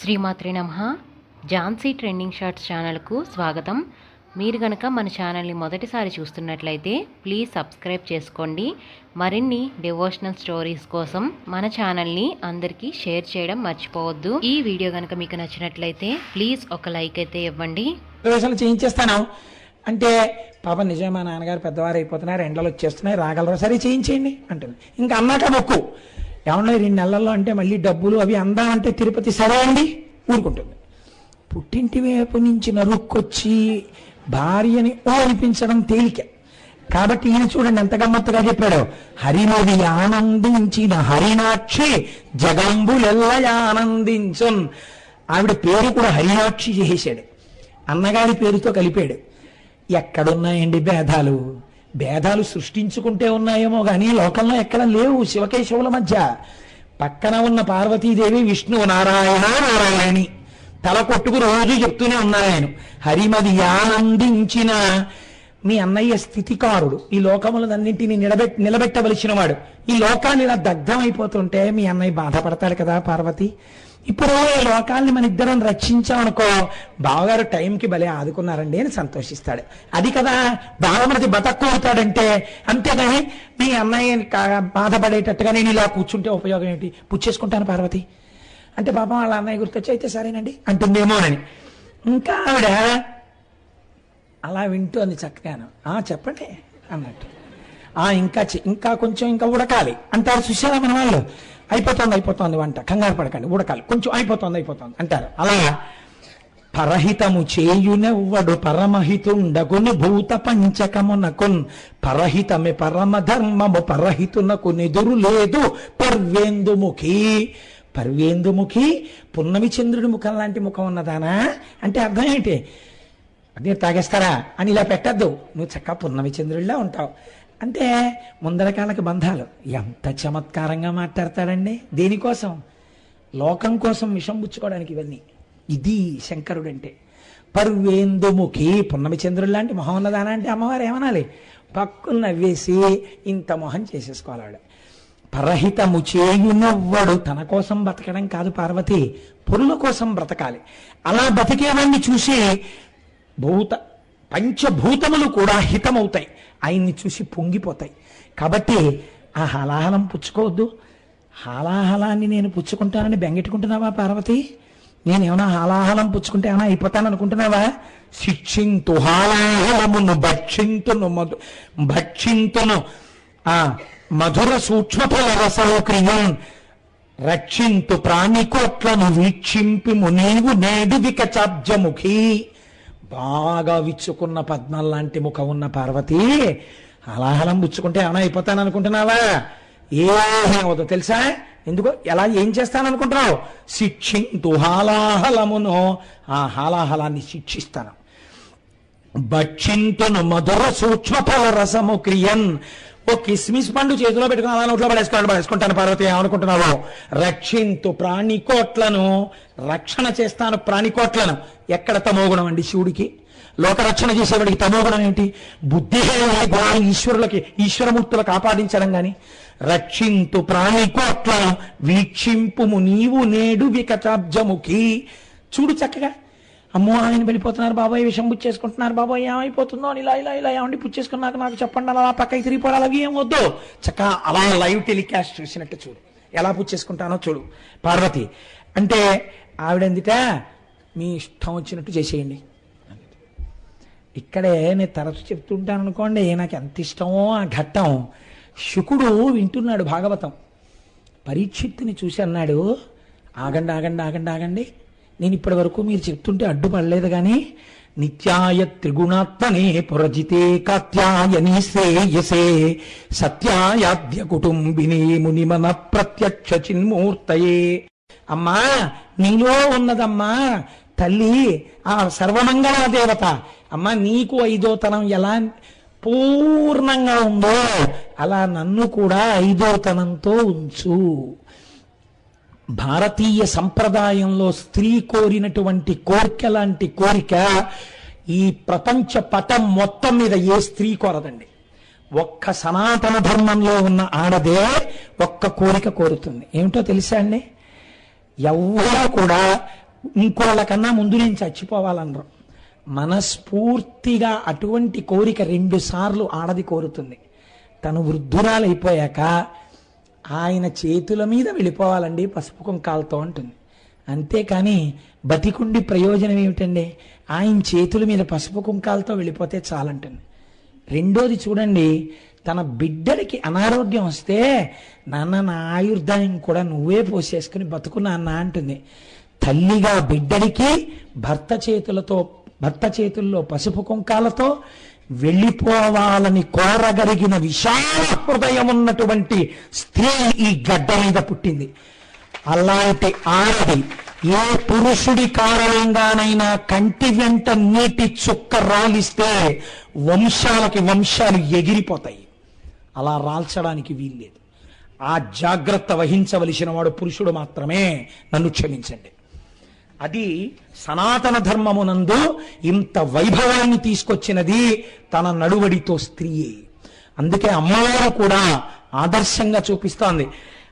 శ్రీమాత్రి నమ. Jhansi trending shorts ఛానల్కు స్వాగతం. మీరు గనక మన ఛానల్ని మొదటిసారి చూస్తున్నట్లయితే ప్లీజ్ సబ్స్క్రైబ్ చేసుకోండి. మరిన్ని డివోషనల్ స్టోరీస్ కోసం మన ఛానల్ని అందరికీ షేర్ చేయడం మర్చిపోవద్దు. ఈ వీడియో కనుక మీకు నచ్చినట్లయితే ప్లీజ్ ఒక లైక్ అయితే ఇవ్వండి. ప్రవేశాలు చేయించేస్తాను. అంటే పాప నిజమే మా నాన్నగారు పెద్దవారు అయిపోతున్నారు ఎండలు వచ్చేస్తున్నాయి రాగలరు? సరే చేయించేయండి అంటుంది. ఇంకా అన్నాక మొక్కు. ఏమన్నా రెండు నెలల్లో అంటే మళ్ళీ డబ్బులు అవి అందా అంటే తిరుపతి సరే అండి ఊరుకుంటుంది. పుట్టింటి వైపు నుంచి నరుక్కొచ్చి భార్యని ఓ అనిపించడం తేలిక. కాబట్టి ఈయన చూడండి ఎంత గమ్మత్తుగా చెప్పాడు. హరినది ఆనందించిన హరినాక్షి జగంబులెల్ల ఆనందించం ఆవిడ పేరు కూడా హరినాక్షి చేసేశాడు. అన్నగారి పేరుతో కలిపాడు. ఎక్కడున్నాయండి భేదాలు? భేదాలు సృష్టించుకుంటే ఉన్నాయేమో కానీ లోకంలో ఎక్కడ లేవు శివకేశవుల మధ్య. పక్కన ఉన్న పార్వతీదేవి విష్ణు నారాయణ నారాయణి. తల కొట్టుకు రోజు చెప్తూనే ఉన్నారు ఆయన హరిమది ఆనందించిన మీ అన్నయ్య స్థితికారుడు. ఈ లోకములన్నింటినీ నిలబెట్ నిలబెట్టవలసిన వాడు. ఈ లోకాన్ని ఇలా దగ్ధమైపోతుంటే మీ అన్నయ్య బాధపడతాడు కదా పార్వతి. ఇప్పుడు ఈ లోకాల్ని మన ఇద్దరం రక్షించామనుకో బావగారు టైంకి భలే ఆదుకున్నారండి అని సంతోషిస్తాడు. అది కదా బావమరిది బతక్కుతాడంటే అంతేగాని మీ అన్నయ్య బాధపడేటట్టుగా నేను ఇలా కూర్చుంటే ఉపయోగం ఏంటి? పుచ్చేసుకుంటాను పార్వతి. అంటే పాపం వాళ్ళ అన్నయ్య గుర్తొచ్చి అయితే సరేనండి అంటుందేమోనని. ఇంకా ఆవిడ అలా వింటోంది చక్కగాను. ఆ చెప్పండి అన్నట్టు. ఆ ఇంకా ఇంకా కొంచెం ఇంకా ఉడకాలి అంటారు చూసారా మన వాళ్ళు అయిపోతుంది అయిపోతుంది వంట. కంగారు పడకండి ఉడకాలి. కొంచెం అయిపోతుంది అయిపోతుంది. అంటారు. అలా పరహితము చేయునెవ్వడు పరమహితుండకుని భూత పంచకమునకున్ పరహితమే పరమ ధర్మము పరహితునకు నిదురు లేదు. పర్వేందుముఖి. పర్వేందుముఖి పున్నమి చంద్రుడి ముఖం లాంటి ముఖం ఉన్నదానా? అంటే అర్థం ఏంటి? అదే తాగేస్తారా? అని ఇలా పెట్టద్దు. నువ్వు చక్కగా పున్నమి చంద్రుడిలా ఉంటావు. అంటే ముందర బంధాలు. ఎంత చమత్కారంగా మాట్లాడతాడండి? దేనికోసం? లోకం కోసం విషం పుచ్చుకోవడానికి ఇవన్నీ ఇది శంకరుడు అంటే పర్వేందుముఖి పున్నమి చంద్రుడు లాంటి మొహం ఉన్నదాన అంటే అమ్మవారు ఏమనాలి? పక్కు నవ్వేసి ఇంత మొహం చేసేసుకోవాలి ఆవిడ పరహితము చేయునవ్వడు. తన కోసం బతకడం కాదు పార్వతి. పురుల కోసం బ్రతకాలి. అలా బతికేవాడిని చూసి భూత పంచభూతములు కూడా హితమవుతాయి. ఆయన్ని చూసి పొంగిపోతాయి. కాబట్టి ఆ హలాహలం పుచ్చుకోవద్దు. హాలాహలాన్ని నేను పుచ్చుకుంటానని బెంగెట్టుకుంటున్నావా పార్వతి? నేనేమన్నా హలాహలం పుచ్చుకుంటే ఏమైనా అయిపోతాను అనుకుంటున్నావా శిక్షింతు హాలాహలమును భక్షింతును మధు భక్షింతును. ఆ మధుర సూక్ష్మఫల రసౌక్రియం రక్షింతు ప్రాణికోట్లను వీక్షింపి నీవు నేడు వికచాబ్జముఖి. బాగా విచ్చుకున్న పద్మం లాంటి ముఖం ఉన్న పార్వతి అలాహలం పుచ్చుకుంటే ఏమైనా అయిపోతాను అనుకుంటున్నావా ఏమీ తెలుసా? ఎందుకో? ఎలా ఏం చేస్తాను అనుకుంటున్నావు శిక్షింతు హాలాహలమును. ఆ హాలాహలాన్ని శిక్షిస్తాను. భక్షింతును మధుర సూక్ష్మ రసము క్రియన్. ఓ కిస్మిస్ పండు చేతిలో పెట్టుకుని అలా నోట్లో పడేసుకున్నాడు పడేసుకుంటాను పార్వతి ఏమనుకుంటున్నావు? రక్షింతు ప్రాణికోట్లను రక్షణ చేస్తాను ప్రాణికోట్లను. ఎక్కడ తమోగుణం అండి శివుడికి? లోకరక్షణ చేసేవాడికి తమోగుణం ఏంటి? బుద్ధి గుణాలు ఈశ్వరులకి ఈశ్వరమూర్తులకు ఆపాదించడం గాని. రక్షింతు ప్రాణికోట్లను వీక్షింపుము నీవు నేడు వికటాబ్జముఖి చూడు చక్కగా. అమ్మో ఆయన వెళ్ళిపోతున్నారు బాబాయ్ విషం పుచ్చేసుకుంటున్నారు బాబాయ్ ఏమైపోతుందో అని ఇలా ఇలా ఇలా ఏమండి పుచ్చేసుకున్నాక నాకు చెప్పండి అలా పక్కకి తిరిగిపోవాలి అవి ఏం వద్దు. చక్కగా అలా లైవ్ టెలికాస్ట్ చూసినట్టు చూడు. ఎలా పుచ్చేసుకుంటానో చూడు. పార్వతి అంటే ఆవిడందిట మీ ఇష్టం వచ్చినట్టు చేసేయండి. ఇక్కడే నేను తరచు చెప్తుంటాను అనుకోండి నాకు ఎంత ఇష్టమో ఆ ఘట్టం. శుకుడు వింటున్నాడు భాగవతం. పరీక్షిత్తుని చూసి అన్నాడు ఆగండి ఆగండి ఆగండి ఆగండి. నేను ఇప్పటి వరకు మీరు చెప్తుంటే అడ్డుపడలేదు కానీ నిత్యాయ త్రిగుణాత్మనే పురజితే కాత్యాయని శ్రేయసే. సత్యాయాద్య కుటుంబిని మునిమన ప్రత్యక్ష చిన్మూర్తయే. అమ్మా నీలో ఉన్నదమ్మా తల్లి ఆ సర్వమంగళ దేవత. అమ్మా నీకు ఐదోతనం ఎలా పూర్ణంగా ఉందో అలా నన్ను కూడా ఐదోతనంతో ఉంచు. భారతీయ సంప్రదాయంలో స్త్రీ కోరినటువంటి కోరిక లాంటి కోరిక ఈ ప్రపంచ పటం మొత్తం మీద ఏ స్త్రీ కోరదండి. ఒక్క సనాతన ధర్మంలో ఉన్న ఆడదే ఒక్క కోరిక కోరుతుంది. ఏమిటో తెలుసా అండి? ఎవరు కూడా ఇంకోళ్ళకన్నా ముందు నేను చచ్చిపోవాలనరు. మనస్ఫూర్తిగా అటువంటి కోరిక రెండు సార్లు ఆడది కోరుతుంది. తను వృద్ధురాలైపోయాక ఆయన చేతుల మీద వెళ్ళిపోవాలండి పసుపు కుంకాలతో అంటుంది. అంతేకాని బతికుండి ప్రయోజనం ఏమిటండి? ఆయన చేతుల మీద పసుపు కుంకాలతో వెళ్ళిపోతే చాలంటుంది. రెండోది చూడండి తన బిడ్డడికి అనారోగ్యం వస్తే నాన్న నా ఆయుర్దాయం కూడా నువ్వే పోసేసుకుని బతుకు నాన్న అంటుంది. తల్లిగా బిడ్డడికి భర్త చేతులతో భర్త చేతుల్లో పసుపు కుంకాలతో వెళ్ళిపోవాలని కోరగలిగిన విశాల హృదయం ఉన్నటువంటి స్త్రీ ఈ గడ్డ మీద పుట్టింది. అలాంటి ఆడది ఏ పురుషుడి కారణంగానైనా కంటి వెంట నీటి చుక్క రాలిస్తే వంశాలకి వంశాలు ఎగిరిపోతాయి. అలా రాల్చడానికి వీల్లేదు. ఆ జాగ్రత్త వహించవలసిన వాడు పురుషుడు మాత్రమే. నన్ను క్షమించండి. అది సనాతన ధర్మమునందు ఇంత వైభవాన్ని తీసుకొచ్చినది తన నడువడితో స్త్రీయే. అందుకే అమ్మవారు కూడా ఆదర్శంగా చూపిస్తోంది.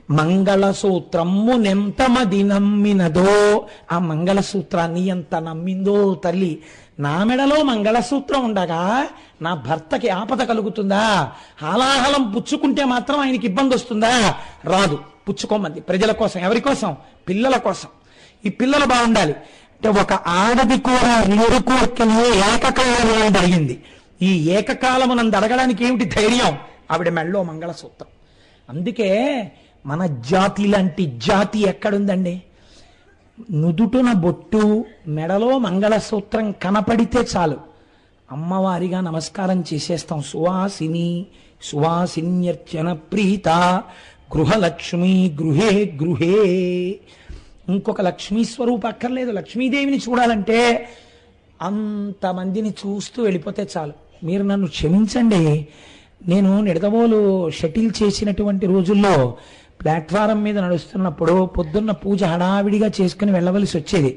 మంగళసూత్రము నెంతమది నమ్మినదో ఆ మంగళసూత్రాన్ని ఎంత నమ్మిందో తల్లి. నా మెడలో మంగళసూత్రం ఉండగా నా భర్తకి ఆపద కలుగుతుందా? హాలాహలం పుచ్చుకుంటే మాత్రం ఆయనకి ఇబ్బంది వస్తుందా రాదు. పుచ్చుకోమంది. ప్రజల కోసం ఎవరి కోసం? పిల్లల కోసం. ఈ పిల్లలు బాగుండాలి. అంటే ఒక ఆడది కూడా రెండు కోరికలు ఏకకాలం జరిగింది. ఈ ఏకకాలమునందు అడగడానికి ఏమిటి ధైర్యం? ఆవిడ మెళ్ళో మంగళసూత్రం. అందుకే మన జాతి లాంటి జాతి ఎక్కడుందండి? నుదుటున బొట్టు మెడలో మంగళసూత్రం కనపడితే చాలు. అమ్మవారిగా నమస్కారం చేసేస్తాం. సువాసిని సువాసిన్యర్చన ప్రీత గృహలక్ష్మి గృహే గృహే. ఇంకొక లక్ష్మీ స్వరూప అక్కర్లేదు. లక్ష్మీదేవిని చూడాలంటే అంతమందిని చూస్తూ వెళ్ళిపోతే చాలు. మీరు నన్ను క్షమించండి. నేను నిడదవోలు షటిల్ చేసినటువంటి రోజుల్లో ప్లాట్ఫారం మీద నడుస్తున్నప్పుడు పొద్దున్న పూజ హడావిడిగా చేసుకుని వెళ్ళవలసి వచ్చేది.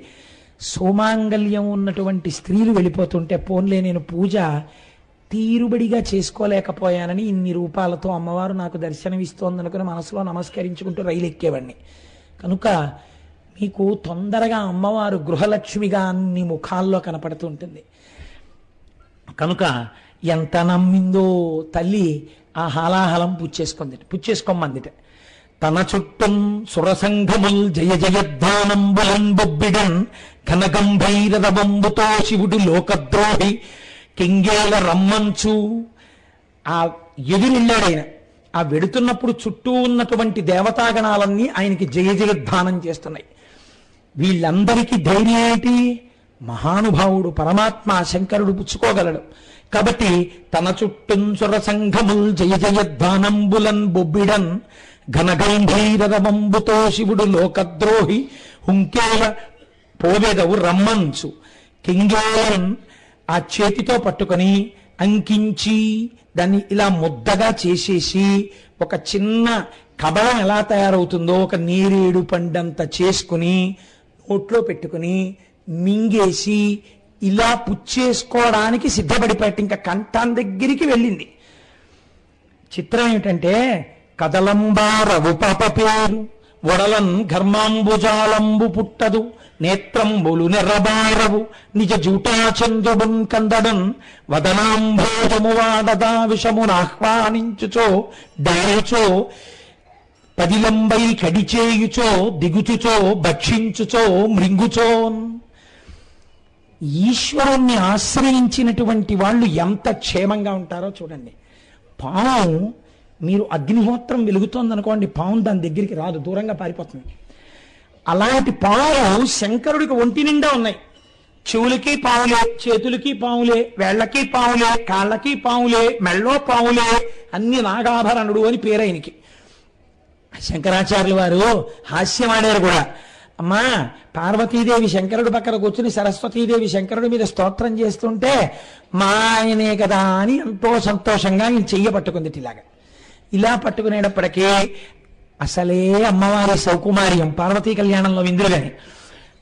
సోమాంగల్యం ఉన్నటువంటి స్త్రీలు వెళ్ళిపోతుంటే పోన్లే నేను పూజ తీరుబడిగా చేసుకోలేకపోయానని ఇన్ని రూపాలతో అమ్మవారు నాకు దర్శనమిస్తోందనుకుని మనసులో నమస్కరించుకుంటూ రైలు ఎక్కేవాడిని. కనుక మీకు తొందరగా అమ్మవారు గృహలక్ష్మిగా అన్ని ముఖాల్లో కనపడుతూ ఉంటుంది. కనుక ఎంత నమ్మిందో తల్లి ఆ హాలాహలం పుచ్చేసుకుంది పుచ్చేసుకోమందిట. తన చుట్టం సురసంఘముల్ జయ జయధ్వానంబులన్ బొబ్బిడన్ ఘనగంభైరవంబుతో శివుడు లోకద్రోహి కింగేల రమ్మంచు. ఆ ఎదురెళ్ళాడు ఆయన ఆ వెడుతున్నప్పుడు చుట్టూ ఉన్నటువంటి దేవతాగణాలన్నీ ఆయనకి జయ జయధ్వానం చేస్తున్నాయి. వీళ్ళందరికీ ధైర్యం ఏంటి? మహానుభావుడు పరమాత్మ శంకరుడు పుచ్చుకోగలడు. కాబట్టి తన చుట్టూ సుర సంఘముల్ జయ జయధ్వానంబులన్ బొబ్బిడన్ ఘనగంభీరరమంబుతో శివుడు లోకద్రోహి హుంకేల పోవెదవు రమ్మంచు. కింగేలన్ ఆ చేతితో పట్టుకొని అంకించి దాన్ని ఇలా ముద్దగా చేసేసి ఒక చిన్న కబళం ఎలా తయారవుతుందో ఒక నీరేడు పండంత చేసుకుని నోట్లో పెట్టుకుని మింగేసి ఇలా పుచ్చేసుకోవడానికి సిద్ధపడిపోయాట ఇంకా కంఠం దగ్గరికి వెళ్ళింది. చిత్రం ఏమిటంటే కదలంబారవు పాప పేరు వడలన్ ఘర్మాంబుజాలంబు పుట్టదు నేత్రంబులు నెర్రబారవు నిజ జూటాచంద్రుడున్ కందడన్ వదనాంభోజము వాడదా విషమునాహ్వానించుచో డారుచో పదిలంబై కడిచేయుచో దిగుచుచో భక్షించుచో మృంగుచోన్. ఈశ్వరుణ్ణి ఆశ్రయించినటువంటి వాళ్ళు ఎంత క్షేమంగా ఉంటారో చూడండి. పాము మీరు అగ్నిహోత్రం వెలుగుతోందనుకోండి పాము దాని దగ్గరికి రాదు దూరంగా పారిపోతుంది. అలాంటి పాము శంకరుడికి ఒంటి నిండా ఉన్నాయి. చెవులకి పావులే చేతులకి పావులే వేళ్ళకి పావులే కాళ్ళకి పావులే మెళ్ళో పావులే అన్ని నాగాభరణుడు అని పేరైనకి. శంకరాచార్యులు వారు హాస్యం ఆడారు కూడా. అమ్మా పార్వతీదేవి శంకరుడు పక్కన కూర్చుని సరస్వతీదేవి శంకరుడి మీద స్తోత్రం చేస్తుంటే మా ఆయనే కదా అని ఎంతో సంతోషంగా ఈయన చెయ్య పట్టుకుంది ఇలాగా. ఇలా పట్టుకునేటప్పటికీ అసలే అమ్మవారి సౌకుమార్యం పార్వతీ కళ్యాణంలో విందులుగాని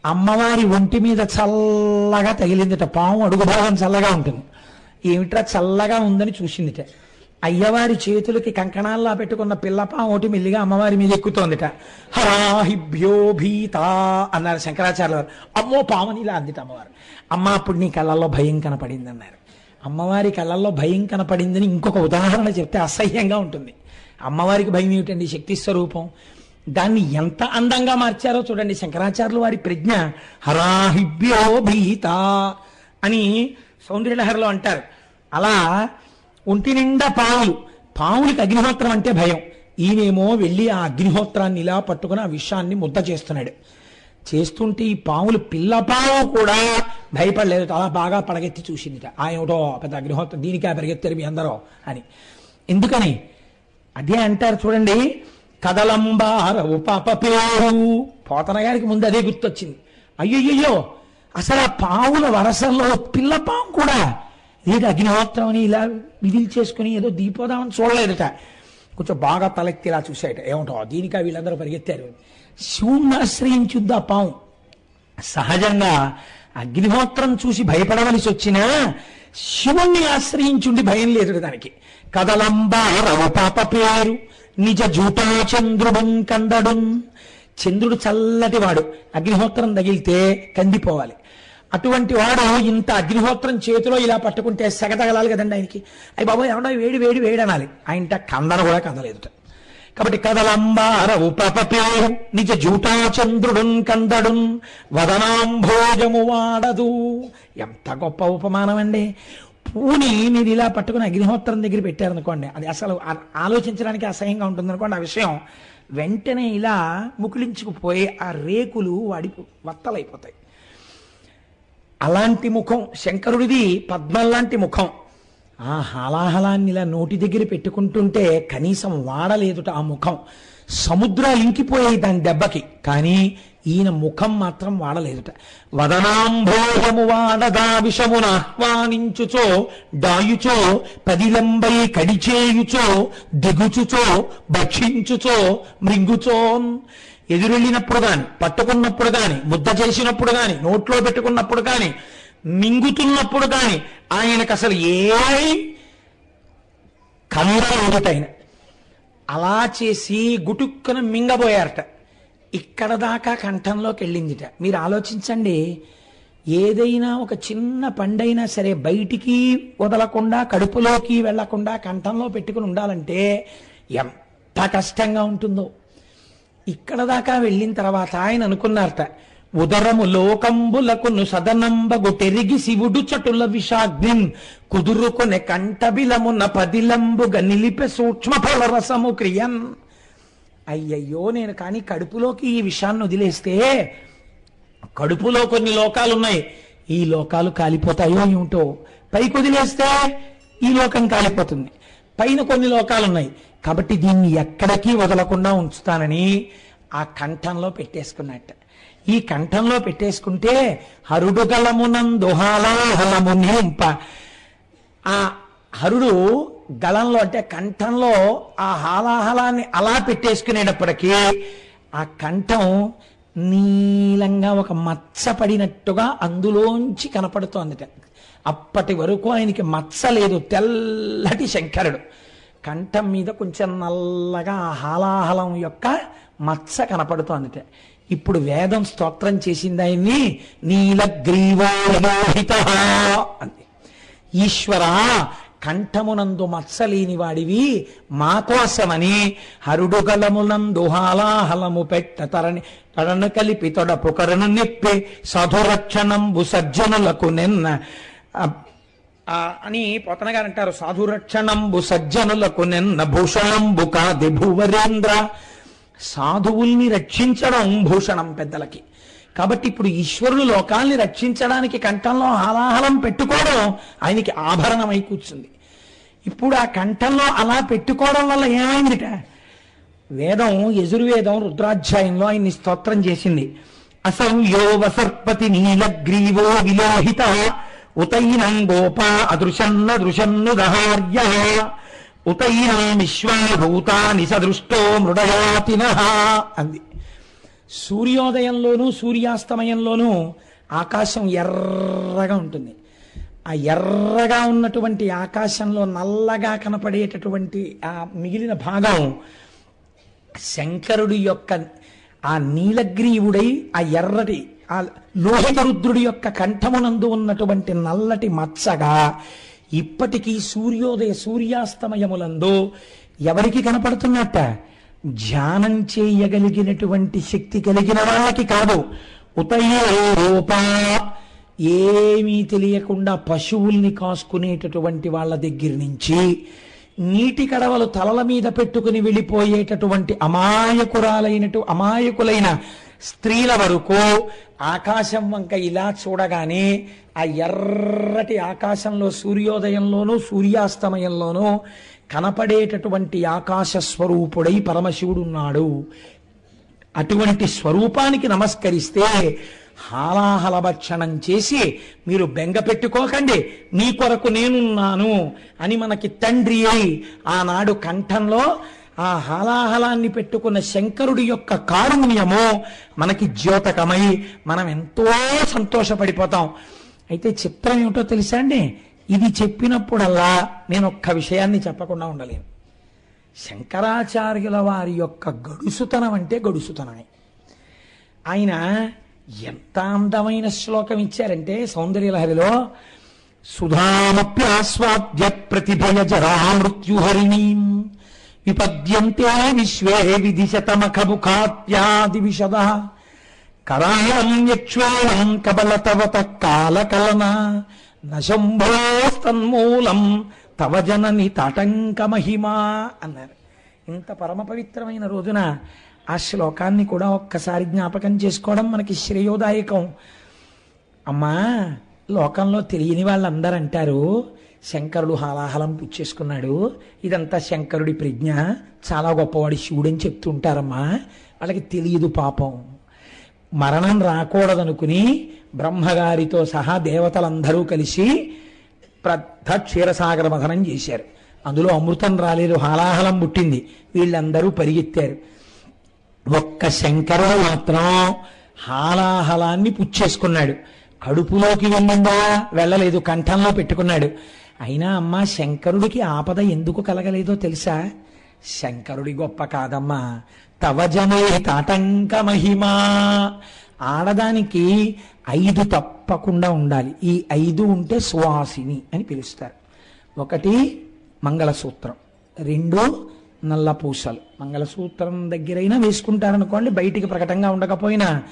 అమ్మవారి ఒంటి మీద చల్లగా తగిలిందిట పాము అడుగు భాగం చల్లగా ఉంటుంది. ఏమిట్రా చల్లగా ఉందని చూసిందిట. అయ్యవారి చేతులకి కంకణాల్లా పెట్టుకున్న పిల్లపా ఒకటి మెల్లిగా అమ్మవారి మీద ఎక్కుతోందిట. హరాహిభ్యో భీతా అన్నారు శంకరాచార్య వారు అమ్మో పావని ఇలా అందిట అమ్మవారు. అమ్మ అప్పుడు నీ కళ్ళల్లో భయం కనపడింది అన్నారు అమ్మవారి కళ్ళల్లో భయం కనపడిందని ఇంకొక ఉదాహరణ చెప్తే అసహ్యంగా ఉంటుంది. అమ్మవారికి భయం ఏమిటండి? శక్తి స్వరూపం. దాన్ని ఎంత అందంగా మార్చారో చూడండి శంకరాచార్యులు వారి ప్రజ్ఞ. హరాహిభ్యో భీత అని సౌందర్యలహరిలో అంటారు. అలా ఒంటి నిండా పావులు పావులకి అగ్నిహోత్రం అంటే భయం. ఈయనేమో వెళ్ళి ఆ అగ్నిహోత్రాన్ని ఇలా పట్టుకుని ఆ విషయాన్ని ముద్ద చేస్తున్నాడు. చేస్తుంటే ఈ పాములు పిల్ల పాము కూడా భయపడలేదు. చాలా బాగా పడగెత్తి చూసిందిట. ఆయనటో పెద్ద అగ్నిహోత్రం దీనికే పరిగెత్తారు మీ అందరూ అని. ఎందుకని? అదే అంటారు చూడండి కదలంబార పాప పేరు పోతన గారికి ముందు అదే గుర్తొచ్చింది. అయ్యయ్యో అసలు ఆ పావుల వరసల్లో పిల్ల పాము కూడా ఏది అగ్నిహోత్రం అని ఇలా విధులు చేసుకుని ఏదో దీపోదామని చూడలేదట. కొంచెం బాగా తలెత్తి ఇలా చూసాయట ఏమంటో దీనికా వీళ్ళందరూ పరిగెత్తారు. శివుణ్ణి ఆశ్రయించుద్దా పాము? సహజంగా అగ్నిహోత్రం చూసి భయపడవలసి వచ్చినా శివుణ్ణి ఆశ్రయించుండి భయం లేదు దానికి. కదలంబారవ పాప పేరు నిజ జూటా చంద్రుడం కందడున్ చంద్రుడు చల్లటి వాడు. అగ్నిహోత్రం తగిలితే కందిపోవాలి. అటువంటి వాడు ఇంత అగ్నిహోత్రం చేతిలో ఇలా పట్టుకుంటే సెగ తగలాలి కదండి ఆయనకి. అయ్యి బాబు ఏమన్నా వేడి వేడి వేడి అనాలి. ఆయనట కందన కూడా కదలేదు కాబట్టి కదలంబారవు పేరు నిజ జూటా చంద్రుడున్ కందడున్ వదనాంభోజము వాడదు. ఎంత గొప్ప ఉపమానం అండి పూని మీరు ఇలా పట్టుకుని అగ్నిహోత్రం దగ్గర పెట్టారనుకోండి అది అసలు ఆలోచించడానికి అసహ్యంగా ఉంటుంది అనుకోండి ఆ విషయం వెంటనే ఇలా ముకులించుకుపోయి ఆ రేకులు వాడి వత్తలైపోతాయి. అలాంటి ముఖం శంకరుడిది పద్మం లాంటి ముఖం. ఆ హలాహలాన్ని ఇలా నోటి దగ్గర పెట్టుకుంటుంటే కనీసం వాడలేదుట ఆ ముఖం. సముద్రాలు ఇంకిపోయాయి దాని దెబ్బకి కానీ ఈయన ముఖం మాత్రం వాడలేదుట. వదనాంభోహము వాడదా విషమున ఆహ్వానించుచో డాయుచో పదిలంబై కడిచేయుచో దిగుచుచో భక్షించుచో మృంగుచోన్. ఎదురెళ్ళినప్పుడు కానీ పట్టుకున్నప్పుడు కానీ ముద్ద చేసినప్పుడు కానీ నోట్లో పెట్టుకున్నప్పుడు కానీ మింగుతున్నప్పుడు కానీ ఆయనకు అసలు ఏ కందరం ఆయన. అలా చేసి గుటుక్కున మింగబోయారట. ఇక్కడ దాకా కంఠంలోకి వెళ్ళిందిట. మీరు ఆలోచించండి ఏదైనా ఒక చిన్న పండైనా సరే బయటికి వదలకుండా కడుపులోకి వెళ్ళకుండా కంఠంలో పెట్టుకుని ఉండాలంటే ఎంత కష్టంగా ఉంటుందో. ఇక్కడ దాకా వెళ్ళిన తర్వాత ఆయన అనుకున్నారట ఉదరము లోకంబులకును సదనంబగు తెరిగి శివుడు చటుల విషాగ్నిం కుదురుకొనె కంఠబిలమున పదిలంబుగ నిలిపె సూక్ష్మ ఫలరసము క్రియన్. అయ్యయ్యో నేను కానీ కడుపులోకి ఈ విషయాన్ని వదిలేస్తే కడుపులో కొన్ని లోకాలు ఉన్నాయి ఈ లోకాలు కాలిపోతాయో ఏమిటో పైకి వదిలేస్తే ఈ లోకం కాలిపోతుంది. పైన కొన్ని లోకాలు ఉన్నాయి కాబట్టి దీన్ని ఎక్కడికి వదలకుండా ఉంచుతానని ఆ కంఠంలో పెట్టేసుకున్నట్ట. ఈ కంఠంలో పెట్టేసుకుంటే హరుడుగలమునందుహాలాహలము నింప ఆ హరుడు గలంలో అంటే కంఠంలో ఆ హాలాహలాన్ని అలా పెట్టేసుకునేటప్పటికీ ఆ కంఠం నీలంగా ఒక మచ్చ పడినట్టుగా అందులోంచి కనపడుతోందిట. అప్పటి వరకు ఆయనకి మచ్చ లేదు తెల్లటి శంకరుడు. కంఠం మీద కొంచెం నల్లగా హాలాహలం యొక్క మచ్చ కనపడుతోందిట. ఇప్పుడు వేదం స్తోత్రం చేసింది ఆయన్ని నీలగ్రీవోహిత అంది. ఈశ్వర కంఠమునందు మత్సలేని వాడివి మా కోసమని హరుడుగలమునందు హాలాహలము పెట్ట తరణి తడను కలిపి తొడపు పుకరను నిప్పి సధురక్షణంబు సజ్జనులకు నిన్న అని పోతన గారు అంటారు సాధురక్షణంబు సజ్జనులకు నిన్న భూషణంబు కాది భువరేంద్ర. సాధువుల్ని రక్షించడం భూషణం పెద్దలకి. కాబట్టి ఇప్పుడు ఈశ్వరుడు లోకాల్ని రక్షించడానికి కంఠంలో హాలాహలం పెట్టుకోవడం ఆయనకి ఆభరణమై కూర్చుంది. ఇప్పుడు ఆ కంఠంలో అలా పెట్టుకోవడం వల్ల ఏమైందిట? వేదం యజుర్వేదం రుద్రాధ్యాయంలో ఆయన్ని స్తోత్రం చేసింది. అసంయోవ సర్పతి నీలగ్రీవో విలోహిత ఉతైనం గోపా అదృశన్న దృశన్ను దహార్య ఉతైనం విశ్వాభూతాని సదృష్టో మృడయాతిన అంది. సూర్యోదయంలోనూ సూర్యాస్తమయంలోనూ ఆకాశం ఎర్రగా ఉంటుంది. ఆ ఎర్రగా ఉన్నటువంటి ఆకాశంలో నల్లగా కనపడేటటువంటి ఆ మిగిలిన భాగం శంకరుడి యొక్క ఆ నీలగ్రీవుడై ఆ ఎర్రటి ఆ లోహితరుద్రుడి యొక్క కంఠమునందు ఉన్నటువంటి నల్లటి మచ్చగా ఇప్పటికీ సూర్యోదయ సూర్యాస్తమయములందు ఎవరికి కనపడుతున్నట్ట? ధ్యానం చేయగలిగినటువంటి శక్తి కలిగిన వాళ్ళకి కాదు. ఉతయే రూపా ఏమీ తెలియకుండా పశువుల్ని కాసుకునేటటువంటి వాళ్ళ దగ్గర నుంచి నీటి కడవలు తలల మీద పెట్టుకుని వెళ్ళిపోయేటటువంటి అమాయకురాలైనటు అమాయకులైన స్త్రీల వరకు ఆకాశం వంక ఇలా చూడగానే ఆ ఎర్రటి ఆకాశంలో సూర్యోదయంలోనూ సూర్యాస్తమయంలోనూ కనపడేటటువంటి ఆకాశ స్వరూపుడై పరమశివుడున్నాడు. అటువంటి స్వరూపానికి నమస్కరిస్తే హాలాహలభక్షణం చేసి మీరు బెంగ పెట్టుకోకండి మీ కొరకు నేనున్నాను అని మనకి తండ్రి అయి ఆనాడు కంఠంలో ఆ హలాహలాన్ని పెట్టుకున్న శంకరుడి యొక్క కారుణ్యము మనకి ద్యోతకమై మనం ఎంతో సంతోషపడిపోతాం. అయితే చిత్రం ఏమిటో తెలుసా అండి? ఇది చెప్పినప్పుడల్లా నేను ఒక్క విషయాన్ని చెప్పకుండా ఉండలేను. శంకరాచార్యుల వారి యొక్క గడుసుతనం అంటే గడుసుతనమే. ఆయన ఎంత అందమైన శ్లోకం ఇచ్చారంటే సౌందర్యలహరిలో సుధామప్యాస్వాద్య ప్రతిభయ జరా మృత్యుహరిణీం విపద్యంతే విశ్వే విధిశతమఖముఖాత్యాది విశద కరాళం యక్ష్వేణం కబలతవత కాలకలన నశంభోస్తన్మూలం తవ జనని తాటంక మహిమా అన్నారు ఇంత పరమ పవిత్రమైన రోజున ఆ శ్లోకాన్ని కూడా ఒక్కసారి జ్ఞాపకం చేసుకోవడం మనకి శ్రేయోదాయకం. అమ్మా లోకంలో తెలియని వాళ్ళందరూ అంటారు శంకరుడు హాలాహలం పుచ్చేసుకున్నాడు. ఇదంతా శంకరుడి ప్రజ్ఞ. చాలా గొప్పవాడి శివుడని చెప్తుంటారమ్మా. వాళ్ళకి తెలియదు పాపం. మరణం రాకూడదనుకుని బ్రహ్మగారితో సహా దేవతలందరూ కలిసి ప్రద్ధ క్షీరసాగర మథనం చేశారు. అందులో అమృతం రాలేదు హాలాహలం పుట్టింది. వీళ్ళందరూ పరిగెత్తారు. ఒక్క శంకరుడు మాత్రం హాలాహలాన్ని పుచ్చేసుకున్నాడు. కడుపులోకి వెళ్ళిందా? వెళ్ళలేదు. కంఠంలో పెట్టుకున్నాడు. అయినా అమ్మా శంకరుడికి ఆపద ఎందుకు కలగలేదో తెలుసా? శంకరుడి గొప్ప కాదమ్మా. తవజనే తాటంక మహిమా. ఆడదానికి ఐదు తప్పకుండా ఉండాలి. ఈ ఐదు ఉంటే సువాసిని అని పిలుస్తారు. ఒకటి మంగళసూత్రం. రెండు నల్ల పూసలు మంగళసూత్రం దగ్గరైనా వేసుకుంటారనుకోండి బయటికి ప్రకటంగా ఉండకపోయినా.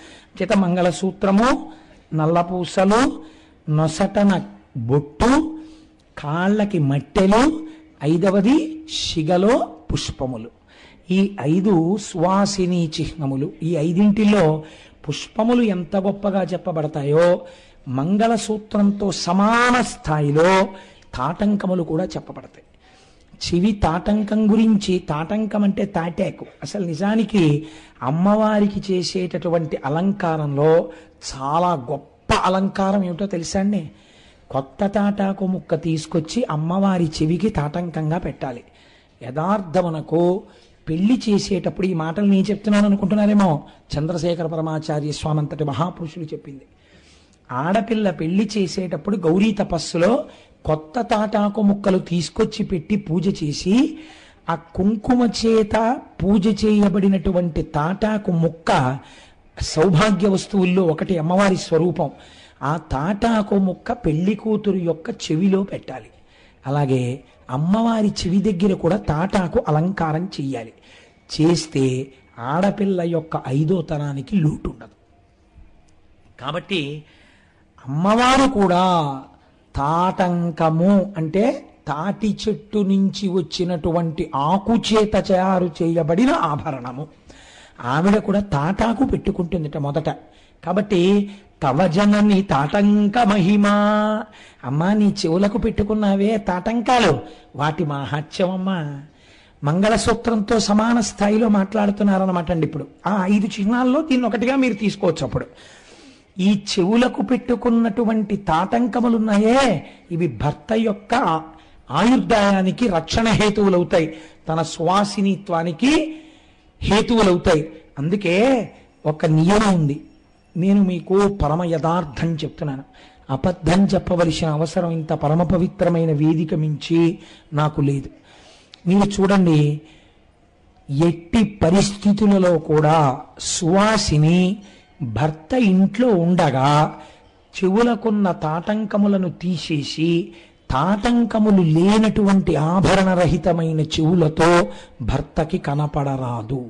చేత మంగళసూత్రము నల్ల పూసలు నొసటన బొట్టు కాళ్ళకి మట్టెలు ఐదవది శిగలో పుష్పములు. ఈ ఐదు సువాసిని చిహ్నములు. ఈ ఐదింటిలో పుష్పములు ఎంత గొప్పగా చెప్పబడతాయో మంగళసూత్రంతో సమాన స్థాయిలో తాటంకములు కూడా చెప్పబడతాయి. చెవి తాటంకం గురించి తాటంకం అంటే తాటాకు. అసలు నిజానికి అమ్మవారికి చేసేటటువంటి అలంకారంలో చాలా గొప్ప అలంకారం ఏమిటో తెలుసా అండి? కొత్త తాటాకు ముక్క తీసుకొచ్చి అమ్మవారి చెవికి తాటంకంగా పెట్టాలి. యథార్థమునకు పెళ్ళి చేసేటప్పుడు ఈ మాటలు నేను చెప్తున్నాను అనుకుంటున్నారేమో? చంద్రశేఖర పరమాచార్య స్వామి అంతటి మహాపురుషులు చెప్పింది. ఆడపిల్ల పెళ్ళి చేసేటప్పుడు గౌరీ తపస్సులో కొత్త తాటాకు ముక్కలు తీసుకొచ్చి పెట్టి పూజ చేసి ఆ కుంకుమ చేత పూజ చేయబడినటువంటి తాటాకు ముక్క సౌభాగ్య వస్తువుల్లో ఒకటి అమ్మవారి స్వరూపం. ఆ తాటాకు ముక్క పెళ్ళి కూతురు యొక్క చెవిలో పెట్టాలి. అలాగే అమ్మవారి చెవి దగ్గర కూడా తాటాకు అలంకారం చెయ్యాలి. చేస్తే ఆడపిల్ల యొక్క ఐదో తరానికి లూటు ఉండదు కాబట్టి అమ్మవారు కూడా తాటంకము అంటే తాటి చెట్టు నుంచి వచ్చినటువంటి ఆకు చేత తయారు చేయబడిన ఆభరణము. ఆవిడ కూడా తాటాకు పెట్టుకుంటుందిట మొదట. కాబట్టి తవ జనని తాటంక మహిమా. అమ్మా నీ చెవులకు పెట్టుకున్నావే తాటంకాలు. వాటి మాహాత్యం అమ్మా మంగళసూత్రంతో సమాన స్థాయిలో మాట్లాడుతున్నారన్నమాట అండి ఇప్పుడు. ఆ ఐదు చిహ్నాల్లో దీన్ని ఒకటిగా మీరు తీసుకోవచ్చు అప్పుడు. ఈ చెవులకు పెట్టుకున్నటువంటి తాటంకములున్నాయే. ఇవి భర్త యొక్క ఆయుర్దాయానికి రక్షణ హేతువులవుతాయి. తన సువాసినిత్వానికి హేతువులవుతాయి. అందుకే ఒక నియమం ఉంది. నేను మీకు పరమ యథార్థం చెప్తున్నాను. అబద్ధం చెప్పవలసిన అవసరం ఇంత పరమ పవిత్రమైన వేదిక మించి నాకు లేదు. మీరు చూడండి ఎట్టి పరిస్థితులలో కూడా సువాసిని భర్త ఇంట్లో ఉండగా చెవులకున్న తాటంకములను తీసేసి తాటంకములు లేనటువంటి ఆభరణరహితమైన చెవులతో భర్తకి కనపడరాదు.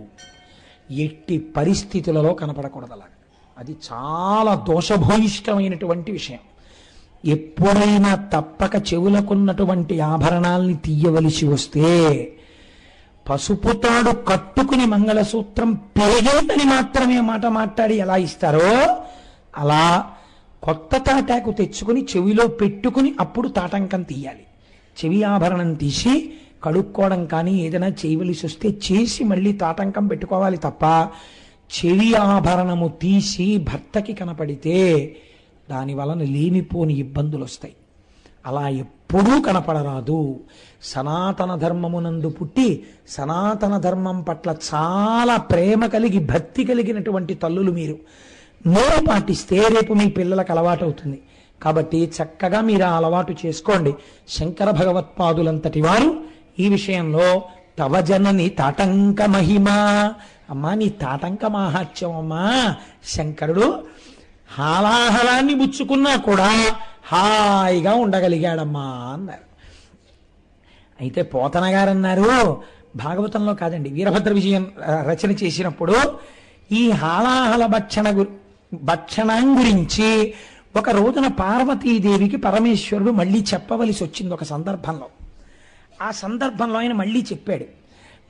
ఎట్టి పరిస్థితులలో కనపడకూడదు అలాగా. అది చాలా దోషభూయిష్టమైనటువంటి విషయం. ఎప్పుడైనా తప్పక చెవులకున్నటువంటి ఆభరణాల్ని తీయవలసి వస్తే పసుపు తాడు కట్టుకుని మంగళసూత్రం పెరిగేదని మాత్రమే మాట మాట్లాడి ఎలా ఇస్తారో అలా కొత్త తాటాకు తెచ్చుకుని చెవిలో పెట్టుకుని అప్పుడు తాటంకం తీయాలి. చెవి ఆభరణం తీసి కడుక్కోవడం కానీ ఏదైనా చేయవలసి వస్తే చేసి మళ్ళీ తాటంకం పెట్టుకోవాలి తప్ప చెవి ఆభరణము తీసి భర్తకి కనపడితే దాని వలన లేనిపోని ఇబ్బందులు వస్తాయి అలా ఎప్పుడూ కనపడరాదు. సనాతన ధర్మమునందు పుట్టి సనాతన ధర్మం పట్ల చాలా ప్రేమ కలిగి భక్తి కలిగినటువంటి తల్లులు మీరు. నోరు పాటిస్తే రేపు మీ పిల్లలకు అలవాటు అవుతుంది కాబట్టి చక్కగా మీరు ఆ అలవాటు చేసుకోండి. శంకర భగవత్పాదులంతటి వారు ఈ విషయంలో తవ జనని తాటంక మహిమ అమ్మా నీ తాతంక మాహాత్యం అమ్మా. శంకరుడు హాలాహలాన్ని ముచ్చుకున్నా కూడా హాయిగా ఉండగలిగాడమ్మా అన్నారు. అయితే పోతన గారు అన్నారు భాగవతంలో కాదండి వీరభద్ర విజయం రచన చేసినప్పుడు ఈ హాలాహల భక్షణ గు- భక్షణం గురించి ఒక రోజున పార్వతీదేవికి పరమేశ్వరుడు మళ్ళీ చెప్పవలసి వచ్చింది ఒక సందర్భంలో. ఆ సందర్భంలో ఆయన మళ్ళీ చెప్పాడు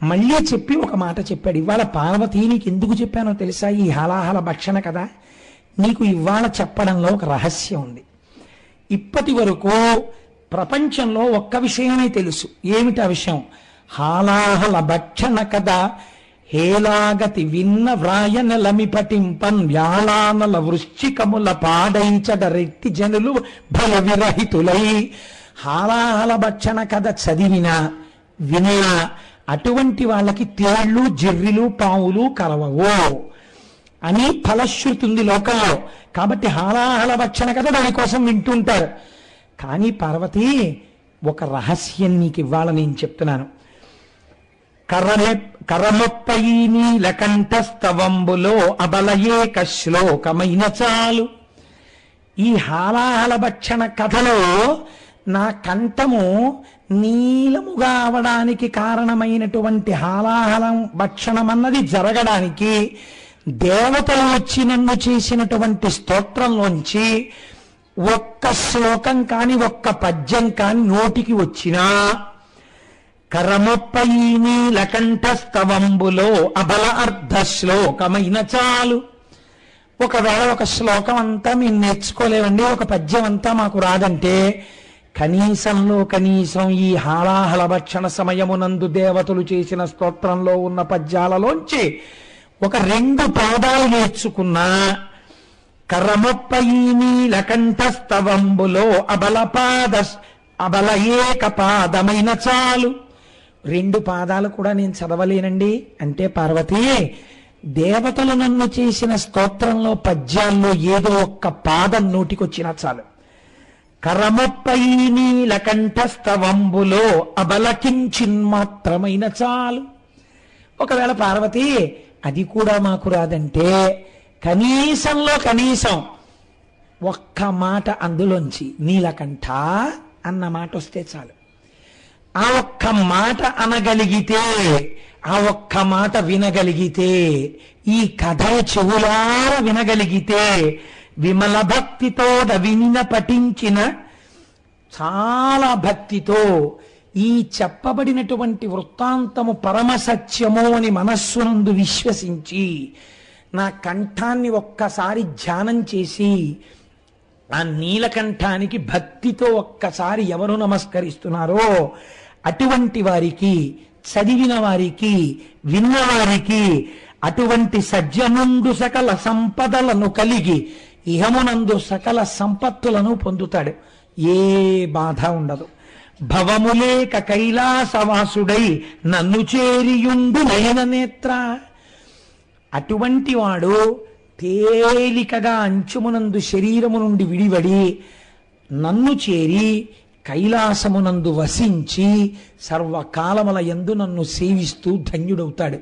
మళ్ళీ చెప్పి ఒక మాట చెప్పాడు. ఇవాళ పార్వతీ నీకు ఎందుకు చెప్పానో తెలుసా? ఈ హలాహల భక్షణ కదా. నీకు ఇవాళ చెప్పడంలో ఒక రహస్యం ఉంది. ఇప్పటి వరకు ప్రపంచంలో ఒక్క విషయమే తెలుసు. ఏమిటి ఆ విషయం? హాలాహల భక్షణ కదా. హేలాగతి విన్న వ్రాయన లమి పటింపన్ వ్యాళానల వృశ్చికముల పాడైచడ రెట్టి జనులు భయ విరహితులై హాలాహల భక్షణ కథ చదివినా వినినా అటువంటి వాళ్ళకి తేళ్ళు జెర్రిలు పావులు కలవవు. అని ఫలశ్రుతి ఉంది లోకంలో. కాబట్టి హాలాహల భక్షణ కదా దానికోసం వింటుంటారు. కానీ పార్వతి ఒక రహస్యం నీకు ఇవ్వాల నేను చెప్తున్నాను. కర్రమె కర్రమొప్పయి నీలకంఠస్తవంబులో అబలయేక శ్లోకమైన చాలు. ఈ హాలాహల భక్షణ కథలో నా కంఠము నీలముగా అవడానికి కారణమైనటువంటి హాలాహలం భక్షణం అన్నది జరగడానికి దేవతలు వచ్చి నన్ను చేసినటువంటి స్తోత్రంలోంచి ఒక్క శ్లోకం కాని ఒక్క పద్యం కాని నోటికి వచ్చినా కరముప్పయి నీలకంఠస్తవంబులో అబల అర్ధ శ్లోకమైన చాలు. ఒకవేళ ఒక శ్లోకం అంతా మేము నేర్చుకోలేమండి ఒక పద్యం అంతా మాకు రాదంటే కనీసంలో కనీసం ఈ హాలాహల భక్షణ సమయమునందు దేవతలు చేసిన స్తోత్రంలో ఉన్న పద్యాలలోంచి ఒక రెండు పాదాలు నేర్చుకున్నా కర్రమొప్పయి అబల అబలపాద అబల ఏక పాదమైన చాలు. రెండు పాదాలు కూడా నేను చదవలేనండి. అంటే పార్వతి దేవతలు నన్ను చేసిన స్తోత్రంలో పద్యాల్లో ఏదో ఒక్క పాదం నోటికొచ్చినా చాలు. కరమపై నీలకంఠస్తవంబులో అబలకించిన్మాత్రమైన చాలు. ఒకవేళ పార్వతి అది కూడా మాకు రాదంటే కనీసంలో కనీసం ఒక్క మాట అందులోంచి నీలకంఠ అన్న మాట వస్తే చాలు. ఆ ఒక్క మాట అనగలిగితే ఆ ఒక్క మాట వినగలిగితే ఈ కథ చెవులార వినగలిగితే విమల భక్తితో విన్న పఠించిన చాలా భక్తితో ఈ చెప్పబడినటువంటి వృత్తాంతము పరమసత్యము అని మనస్సునందు విశ్వసించి నా కంఠాన్ని ఒక్కసారి ధ్యానం చేసి ఆ నీలకంఠానికి భక్తితో ఒక్కసారి ఎవరు నమస్కరిస్తున్నారో అటువంటి వారికి చదివిన వారికి విన్నవారికి అటువంటి సజ్జనుండు సకల సంపదలను కలిగి ఇహమునందు సకల సంపత్తులను పొందుతాడు. ఏ బాధ ఉండదు. భవములేక కైలాసవాసుడై నన్ను చేరియుండు నయననేత్ర. అటువంటి వాడు తేలికగా అంచుమునందు శరీరము నుండి విడివడి నన్ను చేరి కైలాసమునందు వసించి సర్వకాలముల యందు నన్ను సేవిస్తూ ధన్యుడవుతాడు.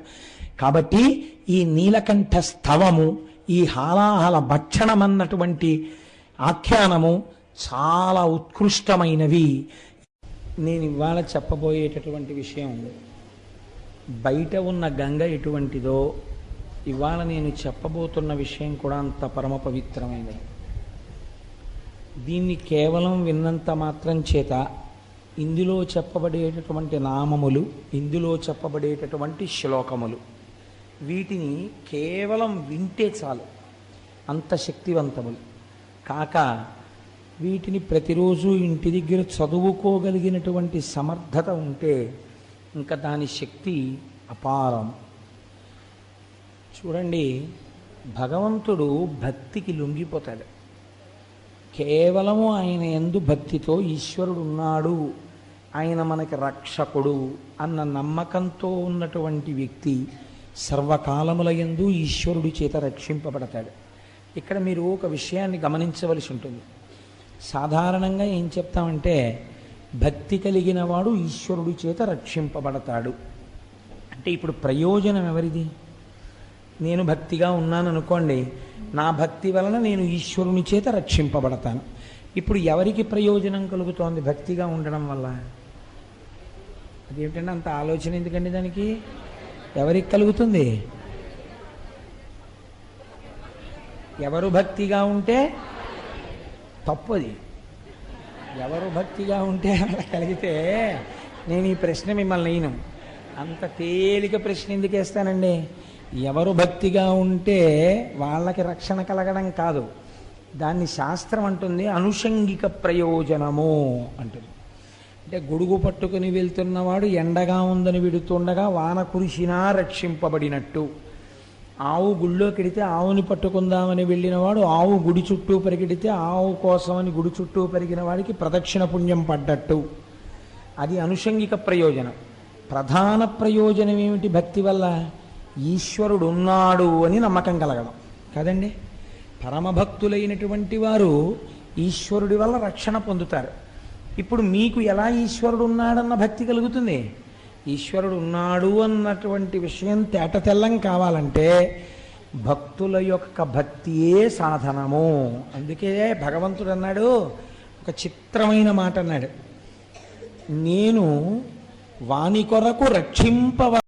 కాబట్టి ఈ నీలకంఠ స్తవము ఈ హాలాహల భక్షణమన్నటువంటి ఆఖ్యానము చాలా ఉత్కృష్టమైనవి. నేను ఇవాళ చెప్పబోయేటటువంటి విషయం బయట ఉన్న గంగ ఎటువంటిదో ఇవాళ నేను చెప్పబోతున్న విషయం కూడా అంత పరమ పవిత్రమైనది. దీన్ని కేవలం విన్నంత మాత్రం చేత ఇందులో చెప్పబడేటటువంటి నామములు ఇందులో చెప్పబడేటటువంటి శ్లోకములు వీటిని కేవలం వింటే చాలు. అంత శక్తివంతములు. కాక వీటిని ప్రతిరోజు ఇంటి దగ్గర చదువుకోగలిగినటువంటి సమర్థత ఉంటే ఇంకా దాని శక్తి అపారం. చూడండి భగవంతుడు భక్తికి లొంగిపోతాడు. కేవలము ఆయన ఎందు భక్తితో ఈశ్వరుడు ఉన్నాడు ఆయన మనకి రక్షకుడు అన్న నమ్మకంతో ఉన్నటువంటి వ్యక్తి సర్వకాలముల యందు ఈశ్వరుడి చేత రక్షింపబడతాడు. ఇక్కడ మీరు ఒక విషయాన్ని గమనించవలసి ఉంటుంది. సాధారణంగా ఏం చెప్తామంటే భక్తి కలిగిన వాడు ఈశ్వరుడి చేత రక్షింపబడతాడు. అంటే ఇప్పుడు ప్రయోజనం ఎవరిది? నేను భక్తిగా ఉన్నాను అనుకోండి నా భక్తి వలన నేను ఈశ్వరుని చేత రక్షింపబడతాను. ఇప్పుడు ఎవరికి ప్రయోజనం కలుగుతోంది భక్తిగా ఉండడం వల్ల? అదేమిటంటే అంత ఆలోచన ఎందుకండి దానికి? ఎవరికి కలుగుతుంది? ఎవరు భక్తిగా ఉంటే తప్పది. ఎవరు భక్తిగా ఉంటే అలా కలిగితే నేను ఈ ప్రశ్న మిమ్మల్ని నేను అంత తేలిక ప్రశ్న ఎందుకు వేస్తానండి? ఎవరు భక్తిగా ఉంటే వాళ్ళకి రక్షణ కలగడం కాదు. దాన్ని శాస్త్రం అంటుంది అనుషంగిక ప్రయోజనము అంటుంది. అంటే గొడుగు పట్టుకుని వెళ్తున్నవాడు ఎండగా ఉందని విడుతుండగా వాన కురిసినా రక్షింపబడినట్టు. ఆవు గుళ్ళోకెడితే ఆవుని పట్టుకుందామని వెళ్ళినవాడు ఆవు గుడి చుట్టూ పరిగెడితే ఆవు కోసమని గుడి చుట్టూ పెరిగిన వాడికి ప్రదక్షిణ పుణ్యం పడ్డట్టు. అది అనుషంగిక ప్రయోజనం. ప్రధాన ప్రయోజనం ఏమిటి భక్తి వల్ల? ఈశ్వరుడు ఉన్నాడు అని నమ్మకం కలగడం. కదండి? పరమభక్తులైనటువంటి వారు ఈశ్వరుడి వల్ల రక్షణ పొందుతారు. ఇప్పుడు మీకు ఎలా ఈశ్వరుడు ఉన్నాడన్న భక్తి కలుగుతుంది? ఈశ్వరుడు ఉన్నాడు అన్నటువంటి విషయం తేట తెల్లం కావాలంటే భక్తుల యొక్క భక్తియే సాధనము. అందుకే భగవంతుడు అన్నాడు ఒక చిత్రమైన మాట అన్నాడు. నేను వాని కొరకు రక్షింపవ